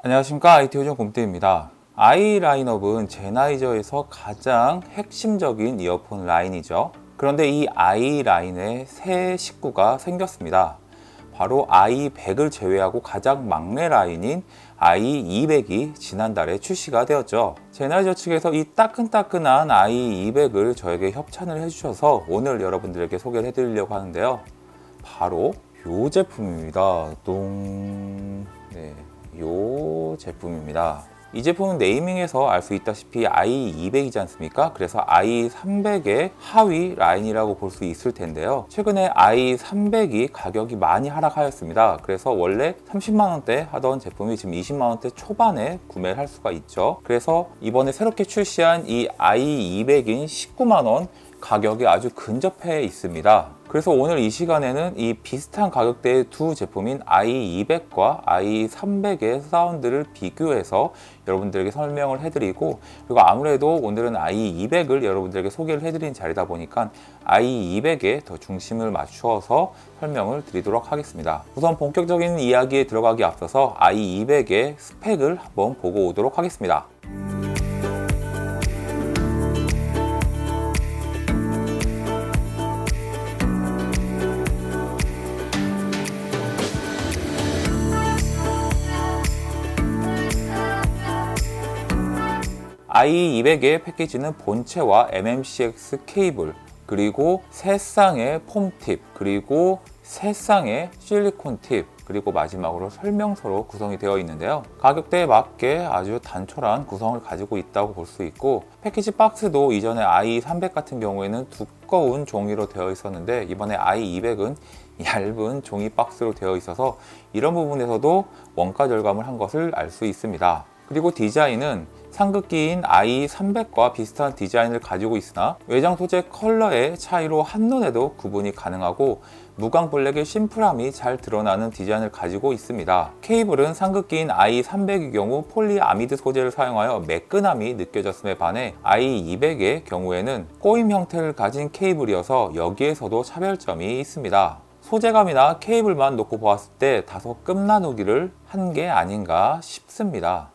안녕하십니까 IT 요정 곰태입니다. 아이 라인업은 제나이저에서 가장 핵심적인 이어폰 라인이죠. 그런데 이 아이 라인에 새 식구가 생겼습니다. 바로 i100을 제외하고 가장 막내 라인인 i200이 지난달에 출시가 되었죠. 제나이저 측에서 이 따끈따끈한 i200을 저에게 협찬을 해주셔서 오늘 여러분들에게 소개를 해드리려고 하는데요. 바로 이 제품입니다. 똥. 네. 요 제품입니다. 이 제품은 네이밍에서 알 수 있다시피 i200이지 않습니까? 그래서 i300의 하위 라인이라고 볼 수 있을 텐데요. 최근에 i300이 가격이 많이 하락하였습니다. 그래서 원래 30만원대 하던 제품이 지금 20만원대 초반에 구매를 할 수가 있죠. 그래서 이번에 새롭게 출시한 이 i200인 19만원 가격이 아주 근접해 있습니다. 그래서 오늘 이 시간에는 이 비슷한 가격대의 두 제품인 i200과 i300의 사운드를 비교해서 여러분들에게 설명을 해드리고 그리고 아무래도 오늘은 i200을 여러분들에게 소개를 해드린 자리다 보니까 i200에 더 중심을 맞추어서 설명을 드리도록 하겠습니다. 우선 본격적인 이야기에 들어가기 앞서서 i200의 스펙을 한번 보고 오도록 하겠습니다. I200의 패키지는 본체와 MMCX 케이블, 그리고 세 쌍의 폼 팁, 그리고 세 쌍의 실리콘 팁, 그리고 마지막으로 설명서로 구성이 되어 있는데요. 가격대에 맞게 아주 단촐한 구성을 가지고 있다고 볼 수 있고 패키지 박스도 이전에 i300 같은 경우에는 두꺼운 종이로 되어 있었는데 이번에 i200은 얇은 종이 박스로 되어 있어서 이런 부분에서도 원가 절감을 한 것을 알 수 있습니다. 그리고 디자인은 상극기인 i300과 비슷한 디자인을 가지고 있으나 외장 소재 컬러의 차이로 한눈에도 구분이 가능하고 무광 블랙의 심플함이 잘 드러나는 디자인을 가지고 있습니다. 케이블은 상극기인 i300의 경우 폴리아미드 소재를 사용하여 매끈함이 느껴졌음에 반해 i200의 경우에는 꼬임 형태를 가진 케이블이어서 여기에서도 차별점이 있습니다. 소재감이나 케이블만 놓고 보았을 때 다소 끝나누기를 한 게 아닌가 싶습니다.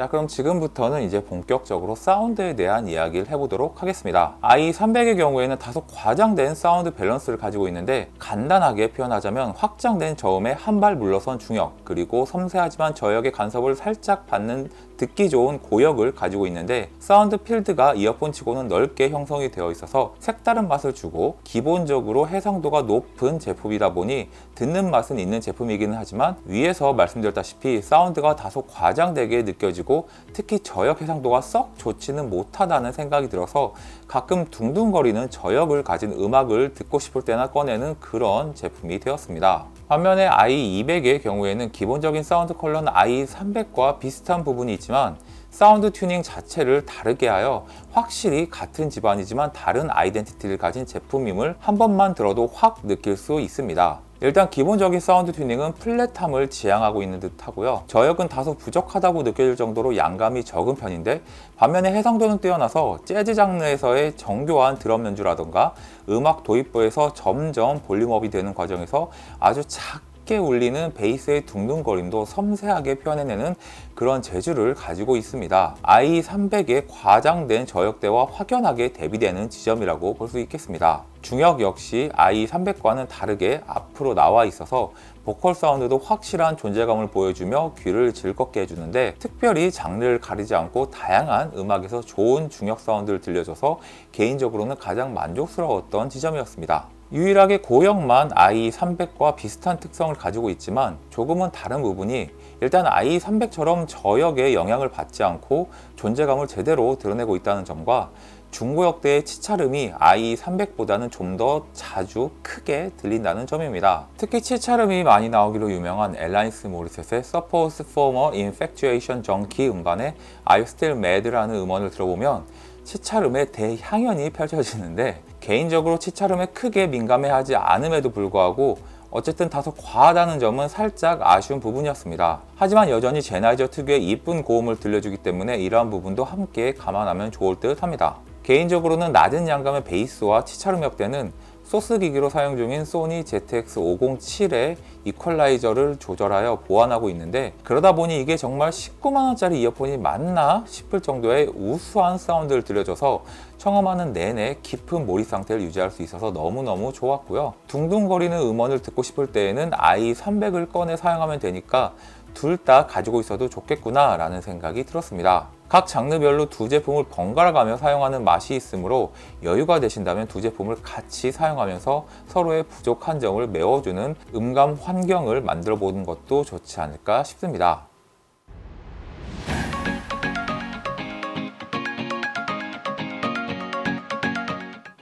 자 그럼 지금부터는 이제 본격적으로 사운드에 대한 이야기를 해보도록 하겠습니다. i300의 경우에는 다소 과장된 사운드 밸런스를 가지고 있는데 간단하게 표현하자면 확장된 저음에 한 발 물러선 중역 그리고 섬세하지만 저역의 간섭을 살짝 받는 듣기 좋은 고역을 가지고 있는데 사운드 필드가 이어폰 치고는 넓게 형성이 되어 있어서 색다른 맛을 주고 기본적으로 해상도가 높은 제품이다 보니 듣는 맛은 있는 제품이기는 하지만 위에서 말씀드렸다시피 사운드가 다소 과장되게 느껴지 고 특히 저역 해상도가 썩 좋지는 못하다는 생각이 들어서 가끔 둥둥거리는 저역을 가진 음악을 듣고 싶을 때나 꺼내는 그런 제품이 되었습니다. 반면에 i200의 경우에는 기본적인 사운드 컬러는 i300과 비슷한 부분이 있지만 사운드 튜닝 자체를 다르게 하여 확실히 같은 집안이지만 다른 아이덴티티를 가진 제품임을 한 번만 들어도 확 느낄 수 있습니다. 일단 기본적인 사운드 튜닝은 플랫함을 지향하고 있는 듯 하고요. 저역은 다소 부족하다고 느껴질 정도로 양감이 적은 편인데 반면에 해상도는 뛰어나서 재즈 장르에서의 정교한 드럼 연주라던가 음악 도입부에서 점점 볼륨업이 되는 과정에서 아주 작 게 울리는 베이스의 둥둥거림도 섬세하게 표현해내는 그런 재주를 가지고 있습니다. i300의 과장된 저역대와 확연하게 대비되는 지점이라고 볼 수 있겠습니다. 중역 역시 i300과는 다르게 앞으로 나와 있어서 보컬 사운드도 확실한 존재감을 보여주며 귀를 즐겁게 해주는데 특별히 장르를 가리지 않고 다양한 음악에서 좋은 중역 사운드를 들려줘서 개인적으로는 가장 만족스러웠던 지점이었습니다. 유일하게 고역만 i300과 비슷한 특성을 가지고 있지만 조금은 다른 부분이 일단 i300처럼 저역에 영향을 받지 않고 존재감을 제대로 드러내고 있다는 점과 중고역대의 치차름이 i300보다는 좀 더 자주 크게 들린다는 점입니다. 특히 치차름이 많이 나오기로 유명한 엘라니스 모리셋의 Suppose Former Infatuation Junkie 음반에 I Still Mad라는 음원을 들어보면 치차름의 대향연이 펼쳐지는데 개인적으로 치차름에 크게 민감해하지 않음에도 불구하고 어쨌든 다소 과하다는 점은 살짝 아쉬운 부분이었습니다. 하지만 여전히 제나이저 특유의 이쁜 고음을 들려주기 때문에 이러한 부분도 함께 감안하면 좋을 듯 합니다. 개인적으로는 낮은 양감의 베이스와 치차름 역대는 소스 기기로 사용 중인 소니 ZX507의 이퀄라이저를 조절하여 보완하고 있는데 그러다 보니 이게 정말 19만원짜리 이어폰이 맞나 싶을 정도의 우수한 사운드를 들려줘서 청음하는 내내 깊은 몰입 상태를 유지할 수 있어서 너무너무 좋았고요. 둥둥거리는 음원을 듣고 싶을 때에는 i300을 꺼내 사용하면 되니까 둘 다 가지고 있어도 좋겠구나 라는 생각이 들었습니다. 각 장르별로 두 제품을 번갈아 가며 사용하는 맛이 있으므로 여유가 되신다면 두 제품을 같이 사용하면서 서로의 부족한 점을 메워주는 음감 환경을 만들어 보는 것도 좋지 않을까 싶습니다.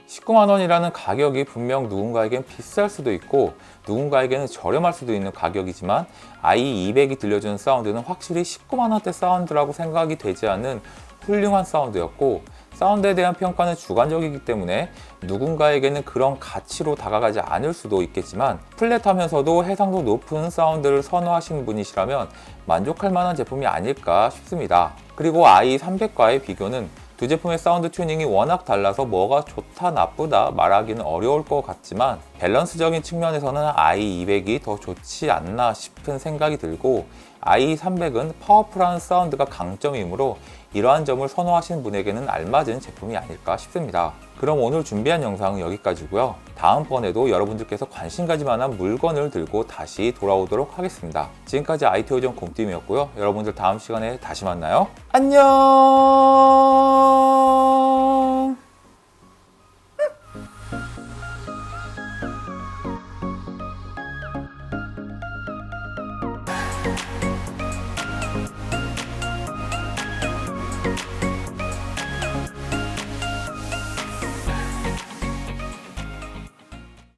19만 원이라는 가격이 분명 누군가에겐 비쌀 수도 있고 누군가에게는 저렴할 수도 있는 가격이지만 i200이 들려주는 사운드는 확실히 19만 원대 사운드라고 생각이 되지 않는 훌륭한 사운드였고 사운드에 대한 평가는 주관적이기 때문에 누군가에게는 그런 가치로 다가가지 않을 수도 있겠지만 플랫하면서도 해상도 높은 사운드를 선호하시는 분이시라면 만족할 만한 제품이 아닐까 싶습니다. 그리고 i300과의 비교는 두 제품의 사운드 튜닝이 워낙 달라서 뭐가 좋다 나쁘다 말하기는 어려울 것 같지만 밸런스적인 측면에서는 i200이 더 좋지 않나 싶은 생각이 들고 i300은 파워풀한 사운드가 강점이므로 이러한 점을 선호하시는 분에게는 알맞은 제품이 아닐까 싶습니다. 그럼 오늘 준비한 영상은 여기까지고요. 다음번에도 여러분들께서 관심 가질 만한 물건을 들고 다시 돌아오도록 하겠습니다. 지금까지 IT오전 공팀이었고요. 여러분들 다음 시간에 다시 만나요. 안녕!